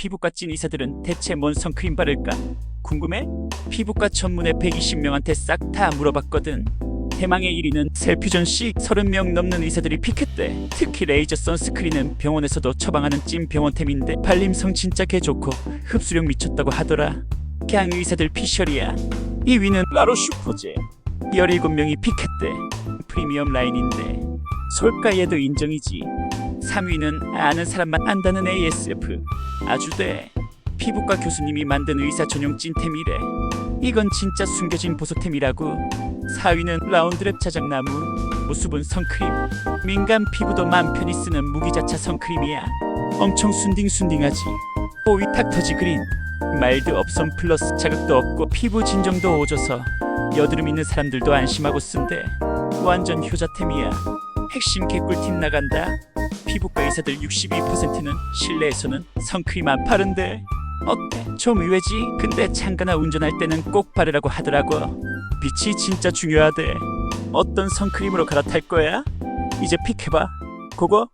피부과 찐 의사들은 대체 뭔 선크림 바를까? 궁금해? 피부과 전문의 120명한테 싹 다 물어봤거든. 대망의 1위는 셀퓨전씩 30명 넘는 의사들이 픽했대. 특히 레이저 선스크린은 병원에서도 처방하는 찐 병원템인데 발림성 진짜 개 좋고 흡수력 미쳤다고 하더라. 그냥 의사들 피셜이야. 2위는 라로슈퍼제. 17명이 픽했대. 프리미엄 라인인데 솔가에도 인정이지. 3위는 아는 사람만 안다는 ASF. 아주 돼. 피부과 교수님이 만든 의사 전용 찐템이래. 이건 진짜 숨겨진 보석템이라고. 4위는 라운드랩 자작나무. 무수분 선크림. 민감 피부도 맘 편히 쓰는 무기자차 선크림이야. 엄청 순딩순딩하지. 뽀위 탁 터지 그린. 말드 업선 플러스 자극도 없고 피부 진정도 오줘서 여드름 있는 사람들도 안심하고 쓴대. 완전 효자템이야. 핵심 개꿀팁 나간다. 피부과 의사들 62%는 실내에서는 선크림 안 바른대. 어때? 좀 의외지? 근데 창가나 운전할 때는 꼭 바르라고 하더라고. 빛이 진짜 중요하대. 어떤 선크림으로 갈아탈 거야? 이제 픽해봐. 그거